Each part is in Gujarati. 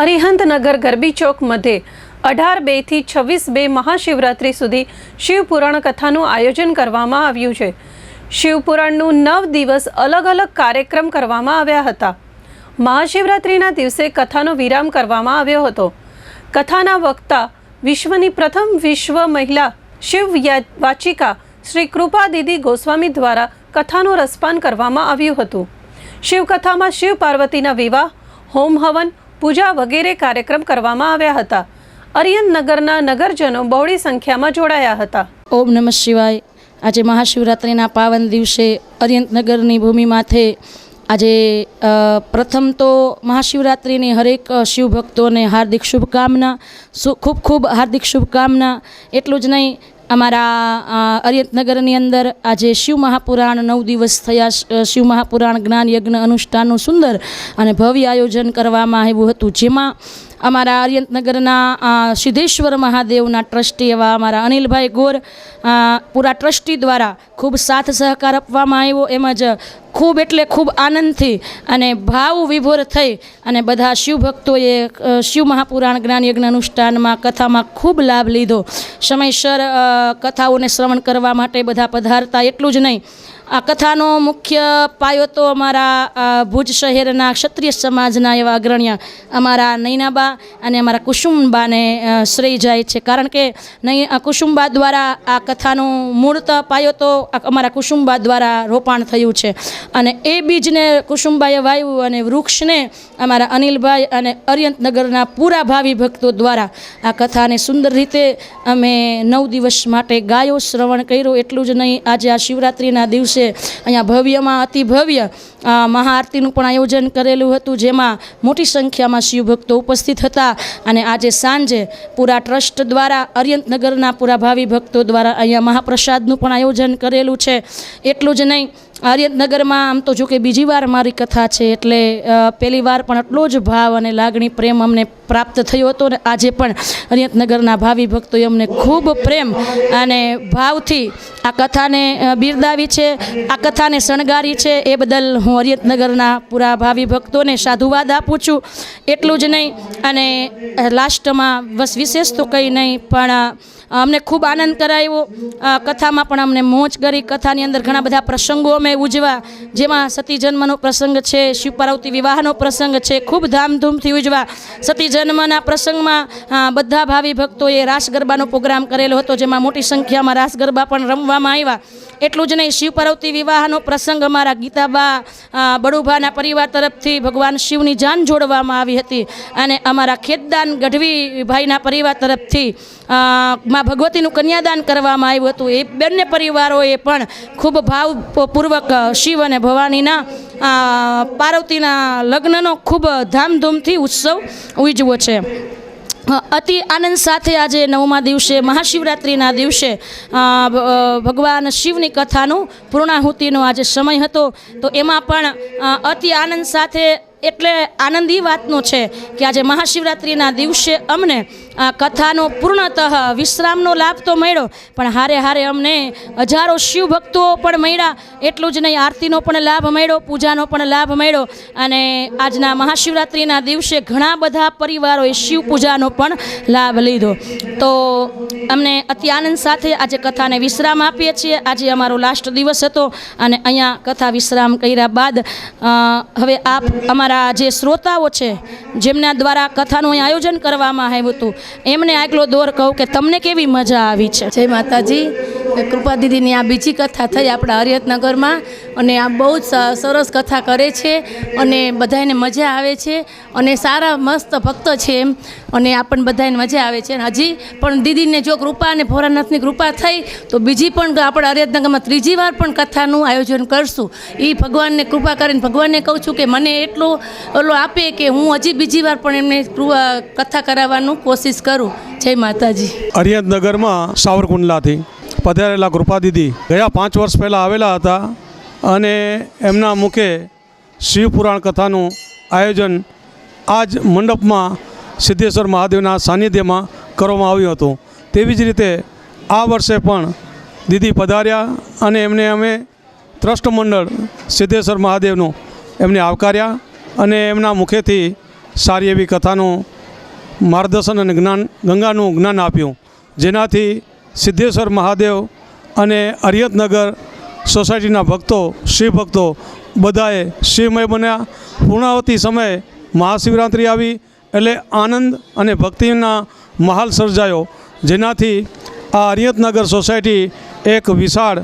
અરિહંતનગર ગરબી ચોક મધ્યે અઢાર બેથી છવ્વીસ બે મહાશિવરાત્રિ સુધી શિવપુરાણ કથાનું આયોજન કરવામાં આવ્યું છે. શિવપુરાણનું નવ દિવસ અલગ અલગ કાર્યક્રમ કરવામાં આવ્યા હતા. મહાશિવરાત્રિના દિવસે કથાનો વિરામ કરવામાં આવ્યો હતો. કથાના વક્તા વિશ્વની પ્રથમ વિશ્વ મહિલા શિવ વાચિકા શ્રી કૃપા દીદી ગોસ્વામી દ્વારા કથાનું રસપાન કરવામાં આવ્યું હતું. શિવકથામાં શિવ પાર્વતીના વિવાહ, હોમ હવન પૂજા વગેરે કાર્યક્રમ કરવામાં આવ્યા હતા. અરિયન નગરના નગરજનો બહોળી સંખ્યામાં જોડાયા હતા. ઓમ નમઃ શિવાય. આજે મહાશિવરાત્રિના પાવન દિવસે અરિયંતનગરની ભૂમિ માથે આજે પ્રથમ તો મહાશિવરાત્રિની હરેક શિવભક્તોને હાર્દિક શુભકામના ખૂબ ખૂબ હાર્દિક શુભકામના. એટલું જ નહીં અમારા અરિયતનગરની અંદર આજે શિવ મહાપુરાણ નવ દિવસ થયા શિવ મહાપુરાણ જ્ઞાન યજ્ઞ અનુષ્ઠાનનું સુંદર અને ભવ્ય આયોજન કરવામાં આવ્યું હતું. જેમાં અમારા આર્યનગરના સિદ્ધેશ્વર મહાદેવના ટ્રસ્ટી એવા અમારા અનિલભાઈ ગોર પૂરા ટ્રસ્ટી દ્વારા ખૂબ સાથ સહકાર આપવામાં આવ્યો. એમજ ખૂબ એટલે ખૂબ આનંદથી અને ભાવ વિભોર થઈ અને બધા શિવભક્તોએ શિવ મહાપુરાણ જ્ઞાન અનુષ્ઠાનમાં, કથામાં ખૂબ લાભ લીધો. સમયસર કથાઓને શ્રવણ કરવા માટે બધા પધારતા. એટલું જ નહીં આ કથાનો મુખ્ય પાયો તો અમારા ભુજ શહેરના ક્ષત્રિય સમાજના એવા અગ્રણ્ય અમારા નૈનાબા અને અમારા કુસુમબાને શ્રેય જાય છે. કારણ કે નહીં કુસુમબા દ્વારા આ કથાનો મૂળત પાયો તો અમારા કુસુમબા દ્વારા રોપાણ થયું છે. અને એ બીજને કુસુમબાએ વાવ્યું અને વૃક્ષને અમારા અનિલભાઈ અને અરિયંતનગરના પૂરા ભાવિ ભક્તો દ્વારા આ કથાને સુંદર રીતે અમે નવ દિવસ માટે ગાયો શ્રવણ કર્યું. એટલું જ નહીં, આજે આ શિવરાત્રિના દિવસે અહીંયા ભવ્યમાં અતિ ભવ્ય મહાઆરતીનું પણ આયોજન કરેલું હતું, જેમાં મોટી સંખ્યામાં શિવભક્તો ઉપસ્થિત હતા. અને આજે સાંજે પૂરા ટ્રસ્ટ દ્વારા, અર્યંતનગરના પૂરા ભાવિ ભક્તો દ્વારા અહીંયા મહાપ્રસાદનું પણ આયોજન કરેલું છે. એટલું જ નહીં આર્યનગરમાં આમ તો જો કે બીજી વાર મારી કથા છે, એટલે પહેલી વાર પણ એટલો જ ભાવ અને લાગણી પ્રેમ અમને પ્રાપ્ત થયો હતો ને આજે પણ અરિયતનગરના ભાવિ ભક્તોએ અમને ખૂબ પ્રેમ અને ભાવથી આ કથાને બિરદાવી છે, આ કથાને શણગારી છે. એ બદલ હું અરિયતનગરના પૂરા ભાવિ ભક્તોને સાધુવાદ આપું છું. એટલું જ નહીં અને લાસ્ટમાં બસ વિશેષ તો કંઈ નહીં, પણ અમને ખૂબ આનંદ કરાયો. કથામાં પણ અમને મોજ કરી. કથાની અંદર ઘણા બધા પ્રસંગો અમે ઉજવા જેમાં સતી જન્મનો પ્રસંગ છે, શિવ પાર્વતી વિવાહનો પ્રસંગ છે, ખૂબ ધામધૂમથી ઉજવા સતી જન્મના પ્રસંગમાં બધા ભાવિ ભક્તોએ રાસ ગરબાનો પ્રોગ્રામ કરેલો હતો, જેમાં મોટી સંખ્યામાં રાસ ગરબા પણ રમવામાં આવ્યા. એટલું જ નહીં, શિવ પાર્વતી વિવાહનો પ્રસંગ અમારા ગીતાબા બડુભાના પરિવાર તરફથી ભગવાન શિવની જાન જોડવામાં આવી હતી. અને અમારા ખેતદાન ગઢવી ભાઈના પરિવાર તરફથી માં ભગવતીનું કન્યાદાન કરવામાં આવ્યું હતું. એ બંને પરિવારોએ પણ ખૂબ ભાવપૂર્વક શિવ અને ભવાનીના પાર્વતીના લગ્નનો ખૂબ ધામધૂમથી ઉત્સવ ઉજવ્યો છે. અતિ આનંદ સાથે આજે નવમા દિવસે, મહાશિવરાત્રિના દિવસે ભગવાન શિવની કથાનું પૂર્ણાહુતિનો આજે સમય હતો. તો એમાં પણ અતિ આનંદ સાથે એટલે આનંદ વાતનો છે કે આજે મહાશિવરાત્રિના દિવસે અમને આ કથાનો પૂર્ણતઃ વિશ્રામનો લાભ તો મળ્યો, પણ હારે હારે અમને હજારો શિવ ભક્તો પણ મળ્યા, એટલું જ નહીં, આરતીનો પણ લાભ મળ્યો, પૂજાનો પણ લાભ મળ્યો, અને આજના મહાશિવરાત્રિના દિવસે ઘણા બધા પરિવારોએ શિવ પૂજાનો પણ લાભ લીધો. તો અમને અતિ આનંદ સાથે આજે કથાને વિશ્રામ આપીએ છીએ. આજે અમારો લાસ્ટ દિવસ હતો અને અહીંયા કથા વિશ્રામ કર્યા બાદ હવે આપ અમારા જે શ્રોતાઓ છે, જેમના દ્વારા કથાનું આયોજન કરવામાં આવ્યું હતું એમને આગલો દોર કહું કે તમને કેવી મજા આવી છે? જય માતાજી. કૃપા દીદીની આ બીજી કથા થઈ આપણા હરિયતનગરમાં અને આ બહુ જ સરસ કથા કરે છે અને બધાને મજા આવે છે અને સારા મસ્ત ભક્ત છે એમ અને આપણને બધાને મજા આવે છે હજી પણ દીદીને જો કૃપા અને ભોરાનાથની કૃપા થઈ તો બીજી પણ આપણા હરિયતનગરમાં ત્રીજી વાર પણ કથાનું આયોજન કરશું. એ ભગવાનને કૃપા કરીને ભગવાનને કહું છું કે મને એટલો ઓલો આપે કે હું હજી બીજી વાર પણ એમને કૃ- કથા કરાવવાનું કોશિશ કરું. જય માતાજી. અરિયતનગરમાં સાવરકુંડલાથી પધારેલા કૃપાદીદી ગયા પાંચ વર્ષ પહેલાં આવેલા હતા અને એમના મુખે શિવપુરાણ કથાનું આયોજન આ જ મંડપમાં સિદ્ધેશ્વર મહાદેવના સાનિધ્યમાં કરવામાં આવ્યું હતું. તેવી જ રીતે આ વર્ષે પણ દીદી પધાર્યા અને એમને અમે ટ્રસ્ટ મંડળ સિદ્ધેશ્વર મહાદેવનું એમને આવકાર્યા અને એમના મુખેથી સારી એવી કથાનું માર્ગદર્શન અને જ્ઞાન ગંગાનું જ્ઞાન આપ્યું. જેનાથી સિદ્ધેશ્વર મહાદેવ અને અરિયતનગર સોસાયટીના ભક્તો શિવ ભક્તો બધાએ શિવમય બન્યા. પૂર્ણાવતી સમયે મહાશિવરાત્રિ આવી એટલે આનંદ અને ભક્તિના માહોલ સર્જાયો. જેનાથી આ હરિયતનગર સોસાયટી એક વિશાળ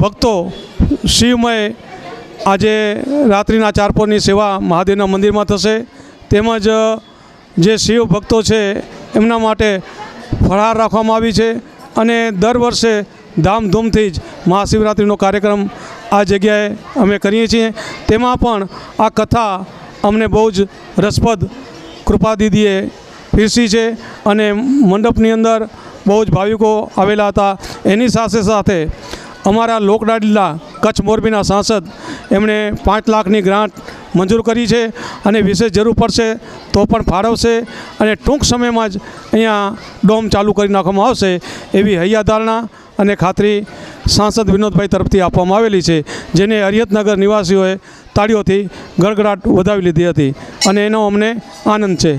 ભક્તો શિવમય આજે રાત્રિના ચારપોરની સેવા મહાદેવના મંદિરમાં થશે. તેમજ જે શિવ ભક્તો છે, એમના માટે ફરાર રાખવામાં આવી છે અને દર વર્ષે ધામધૂમથી જ મહાશિવરાત્રિનો કાર્યક્રમ આ જગ્યાએ અમે કરીએ છીએ. તેમાં પણ આ કથા અમને બહુ જ રસપ્રદ કૃપા દીદીએ પીરસી છે અને મંડપની અંદર બહુ જ ભાવિકો આવેલા હતા. એની સાથે સાથે અમારા લોકડાડીલા કચ્છ મોરબીના સાંસદ એમણે પાંચ લાખની ગ્રાન્ટ મંજૂર કરી છે અને વિશેષ જરૂર પડશે તો પણ ફાળવશે અને ટૂંક સમયમાં જ અહીંયા ડોમ ચાલુ કરી નાખવામાં આવશે એવી હૈયાધારણા અને ખાતરી સાંસદ વિનોદભાઈ તરફથી આપવામાં આવેલી છે, જેને હરિયતનગર નિવાસીઓએ તાળીઓથી ગડગડાટ વધાવી લીધી હતી અને એનો અમને આનંદ છે.